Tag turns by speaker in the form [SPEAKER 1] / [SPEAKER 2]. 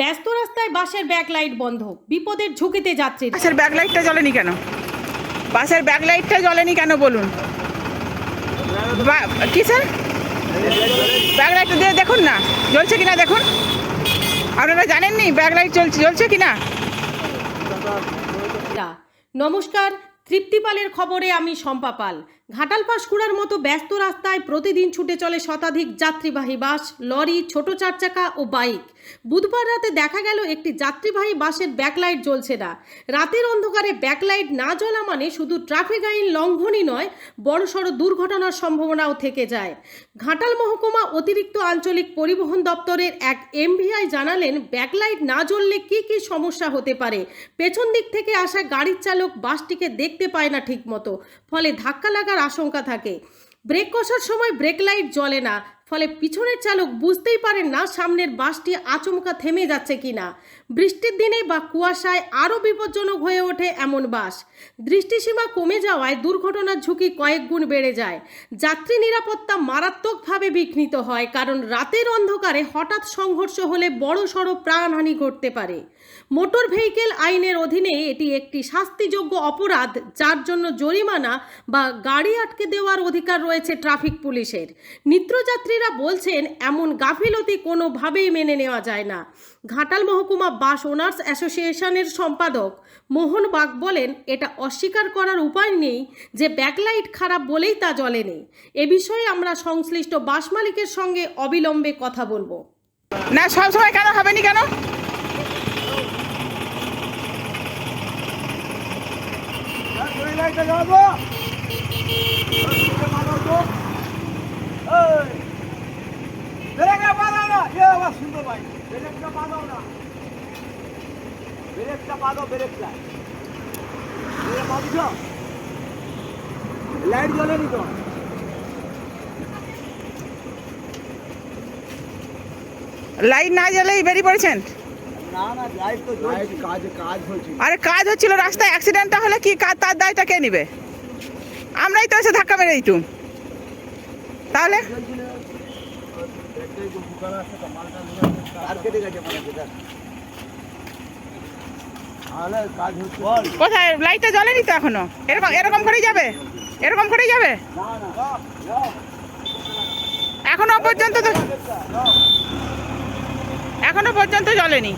[SPEAKER 1] ব্যস্ত রাস্তায় বাসের ব্যাকলাইট বন্ধ। বিপদের ঝুঁকিতে যাত্রী
[SPEAKER 2] বাসের ব্যাকলাইটটা জ্বলেনি কেন? বাসের ব্যাকলাইটটা জ্বলেনি কেন বলুন? কি স্যার? ব্যাকলাইটটা দিয়ে দেখুন না। জ্বলছে কিনা দেখুন। আপনারা জানেননি ব্যাকলাইট চলছে জ্বলছে কিনা?
[SPEAKER 1] নমস্কার তৃপ্তিপালের খবরে আমি শম্পা পাল। ঘাটাল পাশকুড়ার মতো ব্যস্ত রাস্তায় প্রতিদিন ছুটে চলে শতাধিক যাত্রীবাহী বাস লরি ছোট চার চাকা ও বাইক। বুধবার রাতে দেখা গেল একটি যাত্রীবাহী বাসের ব্যাকলাইট জ্বলছে না। রাতের অন্ধকারে ব্যাকলাইট না জ্বলা মানে শুধু ট্রাফিক আইন লঙ্ঘনই নয়, বড়সড় দুর্ঘটনার সম্ভাবনাও থেকে যায়। ঘাটাল মহকুমা অতিরিক্ত আঞ্চলিক পরিবহন দপ্তরের এক এমভিআই জানালেন, ব্যাকলাইট না জ্বললে কি কি সমস্যা হতে পারে? পেছন দিক থেকে আসা গাড়ির চালক বাসটিকে দেখতে পায় না ঠিকমতো, ফলে ধাক্কা লাগার আশঙ্কা থাকে। ব্রেক কষার সময় ব্রেক লাইট জ্বলে না ফলে পিছনের চালক বুঝতেই পারেন না সামনের বাসটি আচমকা থেমে যাচ্ছে কিনা। বৃষ্টির দিনে বা কুয়াশায় আরও বিপজ্জনক হয়ে ওঠে এমন বাস। দৃষ্টিসীমা কমে যাওয়ায় দুর্ঘটনার ঝুঁকি কয়েক গুণ বেড়ে যায়। যাত্রী নিরাপত্তা মারাত্মকভাবে বিঘ্নিত হয় কারণ রাতের অন্ধকারে হঠাৎ সংঘর্ষ হলে বড় সড়ো প্রাণহানি ঘটতে পারে। মোটর ভেহিকেল আইনের অধীনে এটি একটি শাস্তিযোগ্য অপরাধ, যার জন্য জরিমানা বা গাড়ি আটকে দেওয়ার অধিকার রয়েছে ট্রাফিক পুলিশের। নিত্যযাত্রীরা বলছেন এমন গাফিলতি কোনোভাবেই মেনে নেওয়া যায় না। ঘাটাল মহকুমা বাস ওনার্স অ্যাসোসিয়েশনের সম্পাদক মোহন বাগ বলেন এটা অস্বীকার করার উপায় নেই যে ব্যাকলাইট খারাপ বলেই তা জ্বলেনি এ বিষয়ে আমরা সংশ্লিষ্ট বাস মালিকের সঙ্গে অবিলম্বে কথা বলব।
[SPEAKER 2] না সব সময় কেন হবেনি কেন?
[SPEAKER 3] লাইট জ্বলেনি তো
[SPEAKER 2] লাইট না জ্বলেই বেরিয়ে পড়েছেন?
[SPEAKER 3] না না লাইট তো লাইট কাজ কাজ হচ্ছে।
[SPEAKER 2] আরে কাজ হচ্ছিল রাস্তায় অ্যাক্সিডেন্টটা হলে কি কাজ তার দায়টা কে নিবে? আমরাই তো এসে ধাক্কা মেরে দিতুম। তাহলে? কোথায়? লাইটটা জ্বলেনি তো এখনও? এরকম এরকম করেই যাবে? এরকম করেই যাবে?
[SPEAKER 3] না না না
[SPEAKER 2] এখনও পর্যন্ত তো এখনও পর্যন্ত জ্বলেনি।